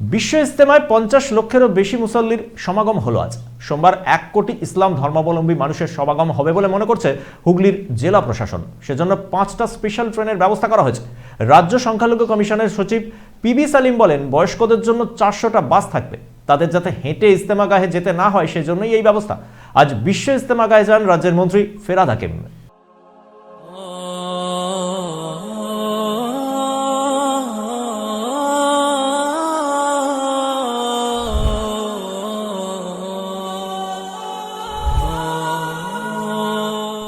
বিশ্ব ইস্তেমায় পঞ্চাশ লক্ষেরও বেশি মুসল্লির সমাগম হলো আজ। সোমবার এক কোটি ইসলাম ধর্মাবলম্বী মানুষের সমাগম হবে বলে মনে করছে হুগলির জেলা প্রশাসন। সেজন্য পাঁচটা স্পেশাল ট্রেনের ব্যবস্থা করা হয়েছে। রাজ্য সংখ্যালঘু কমিশনের সচিব পিবি সালিম বলেন, বয়স্কদের জন্য চারশোটা বাস থাকবে। তাদের যাতে হেঁটে ইস্তেমাগাহে যেতে না হয়, সেজন্যই এই ব্যবস্থা। আজ বিশ্ব ইস্তেমাগাহে যান রাজ্যের মন্ত্রী ফেরাদ হাকিম।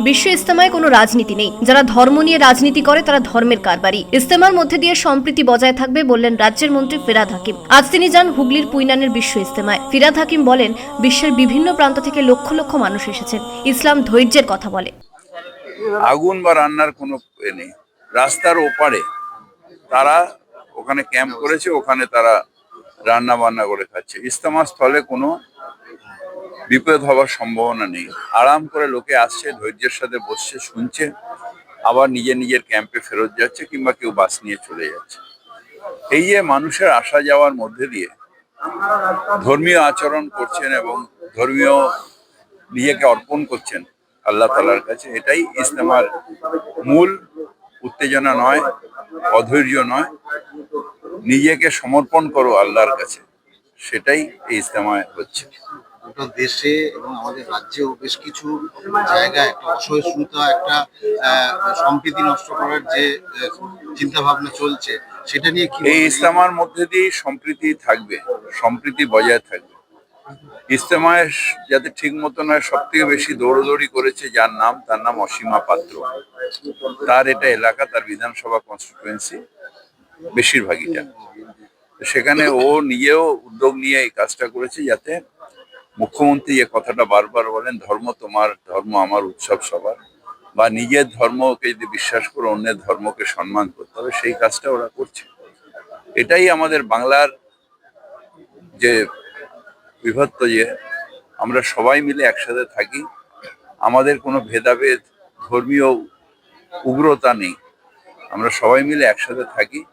বিশ্ব ইস্তেমায় কোনো রাজনীতি নেই। যারা ধর্ম নিয়ে রাজনীতি করে, তারা ধর্মের কারবারি ইস্তেমার মধ্যে দিয়ে সম্প্রীতি বজায় থাকবে বললেন রাজ্যের মন্ত্রী ফিরাদ হাকিম। আজ তিনি যান হুগলির পুইনানের বিশ্ব ইস্তেমায় ফিরাদ হাকিম বলেন, বিশ্বের বিভিন্ন প্রান্ত থেকে লক্ষ লক্ষ মানুষ এসেছেন। ইসলাম ধৈর্যের কথা বলে। আগুন বা রান্নার কোনো নেই। রাস্তার ওপারে তারা ওখানে ক্যাম্প করেছে, ওখানে তারা রান্না বান্না করে খাচ্ছে। ইস্তেমা স্থলে কোনো বিপদ হওয়ার সম্ভাবনা নেই। আরাম করে লোকে আসছে, ধৈর্যের সাথে বসছে, শুনছে, আবার নিজের নিজের ক্যাম্পে ফেরত যাচ্ছে কিংবা কেউ বাস নিয়ে চলে যাচ্ছে। এই যে মানুষের আসা যাওয়ার মধ্যে দিয়ে ধর্মীয় আচরণ করছেন এবং ধর্মীয় নিজেকে অর্পণ করছেন আল্লাহ তালার কাছে, এটাই ইসলামার মূল উত্তেজনা নয়, অধৈর্য নয়। নিজেকে সমর্পণ করো আল্লাহর কাছে, সেটাই এই ইসলামায় হচ্ছে। গোটা দেশে এবং আমাদের রাজ্যেও বেশ কিছু জায়গায় একটা অসহিষ্ণুতা একটা সম্প্রীতি নষ্ট করার যে চিন্তা ভাবনা চলছে সেটা নিয়ে কি এই বলবেন? মধ্যে দিয়ে সম্প্রীতি থাকবে সম্প্রীতি বজায় থাকবে। ইস্তেমায় যাতে ঠিক মতো নয় সব থেকে বেশি দৌড়দৌড়ি করেছে যার নাম তার নাম অসীমা পাত্র। তার এটা এলাকা তার বিধানসভা কনস্টিটুয়েন্সি বেশিরভাগইটা তো সেখানে ও নিজেও উদ্যোগ নিয়ে এই কাজটা করেছে যাতে মুখ্যমন্ত্রী যে কথাটা বারবার বলেন, ধর্ম তোমার, ধর্ম আমার উৎসব সবার। বা নিজের ধর্মকে যদি বিশ্বাস করে অন্যের ধর্মকে সম্মান করতে হবে, সেই কাজটা ওরা করছে। এটাই আমাদের বাংলার যে বিভক্ত যে, আমরা সবাই মিলে একসাথে থাকি। আমাদের কোনো ভেদাভেদ, ধর্মীয় উগ্রতা নেই। আমরা সবাই মিলে একসাথে থাকি।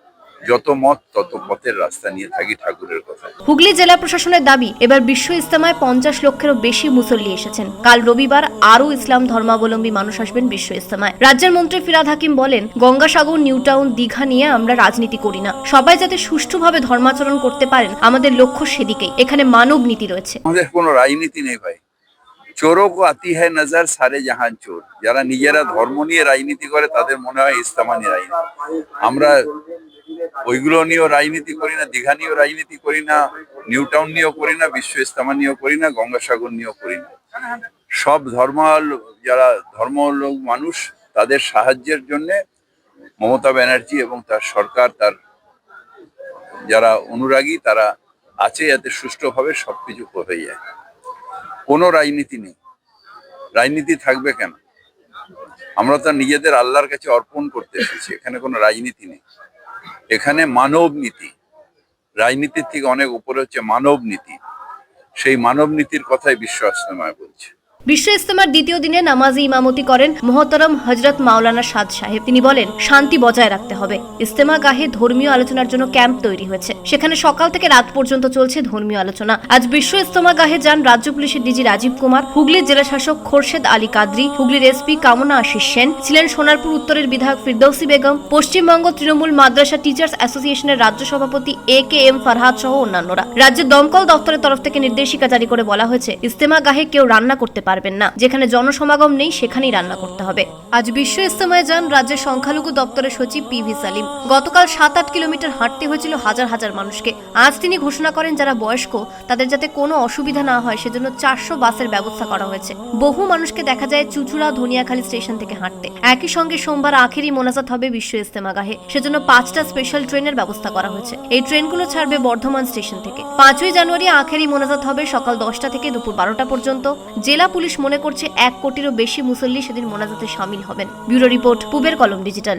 যত মত তত পথের রাস্তা নিয়ে থাকি ঠাকুরের কথা। হুগলি জেলা প্রশাসনের দাবি এবার বিশ্ব ইস্তেমায় পঞ্চাশ লক্ষেরও বেশি মুসল্লি এসেছেন। কাল রবিবার আরও ইসলাম ধর্মাবলম্বী মানুষ আসবেন বিশ্ব ইস্তেমায় রাজ্যের মন্ত্রী ফিরাদ হাকিম বলেন গঙ্গাসাগর নিউটাউন দীঘা নিয়ে আমরা রাজনীতি করি না। সবাই যাতে সুষ্ঠুভাবে ধর্মাচরণ করতে পারেন আমাদের লক্ষ্য সেদিকেই। এখানে মানব নীতি রয়েছে। আমাদের কোনো রাজনীতি নেই ভাই। চোরও কো আতি হ্যায় নজর সারে জাহান চোর। যারা নিজেরা ধর্ম নিয়ে রাজনীতি করে তাদের মনে হয় ইস্তামা নিয়ে রাজনীতি। আমরা ওইগুলো নিয়েও রাজনীতি করি না, দীঘা নিয়েও রাজনীতি করি না নিউ টাউন নিয়েও করি না, বিশ্ব ইস্তামা নিয়েও করি না, গঙ্গাসাগর নিয়েও করি না। সব ধর্ম যারা ধর্ম লোক মানুষ, তাদের সাহায্যের জন্য মমতা ব্যানার্জি এবং তার সরকার, তার যারা অনুরাগী, তারা আছে যাতে সুষ্ঠুভাবে সবকিছু হয়ে যায়। কোনো রাজনীতি নেই। রাজনীতি থাকবে কেন? আমরা তো নিজেদের আল্লাহর কাছে অর্পণ করতে এসেছি, এখানে কোনো রাজনীতি নেই। এখানে মানব নীতি। রাজনীতির থেকে অনেক উপরে হচ্ছে মানব নীতি। সেই মানব নীতির কথাই বিশ্ব আস্তমায় বলছে। বিশ্ব ইস্তেমার দ্বিতীয় দিনে নামাজি ইমামতি করেন মহতরম হজরত মাওলানা সাদ সাহেব। তিনি বলেন, শান্তি বজায় রাখতে হবে। ইস্তেমা গাহে ধর্মীয় আলোচনার জন্য ক্যাম্প তৈরি হয়েছে। সেখানে সকাল থেকে রাত পর্যন্ত চলছে ধর্মীয় আলোচনা। আজ বিশ্ব ইস্তেমা গাহে যান রাজ্য পুলিশের ডিজি রাজীব কুমার, হুগলির জেলা শাসক খোরশেদ আলী কাদরি, হুগলির এসপি কামনা আশিস সেন, ছিলেন সোনারপুর উত্তরের বিধায়ক ফিরদৌসি বেগম, পশ্চিমবঙ্গ তৃণমূল মাদ্রাসা টিচার্স অ্যাসোসিয়েশনের রাজ্য সভাপতি এ কে এম ফারহাদ সহ অন্যান্যরা। রাজ্যের দমকল দপ্তরের তরফ থেকে নির্দেশিকা জারি করে বলা হয়েছে ইস্তেমা গাহে কেউ রান্না করতে পারবেন না। যেখানে জনসমাগম নেই, সেখানেই রান্না করতে হবে। আজ বিশ্ব ইস্তেমায় যান রাজ্যের সংখ্যালঘু দপ্তরের সচিব পি ভি সালিম। গতকাল সাত আট কিলোমিটার হাঁটতে হয়েছিল হাজার হাজার মানুষকে। আজ তিনি ঘোষণা করেন, যারা বয়স্ক, তাদের যাতে কোনো অসুবিধা না হয়, সেজন্য চারশো বাসের ব্যবস্থা করা হয়েছে। বহু মানুষকে দেখা যায় চুচুড়া ধনিয়াখালী স্টেশন থেকে হাঁটতে। একই সঙ্গে সোমবার আখেরি মোনাজাত হবে বিশ্ব ইস্তেমা গাহে সেজন্য পাঁচটা স্পেশাল ট্রেনের ব্যবস্থা করা হয়েছে। এই ট্রেনগুলো ছাড়বে বর্ধমান স্টেশন থেকে। পাঁচই জানুয়ারি আখেরি মোনাজাত হবে সকাল দশটা থেকে দুপুর বারোটা পর্যন্ত। জেলা পুলিশ মনে করছে এক কোটিরও বেশি মুসল্লি সেদিন মোনাজাতে সামিল হবেন। ব্যুরো রিপোর্ট, পুবের কলম ডিজিটাল।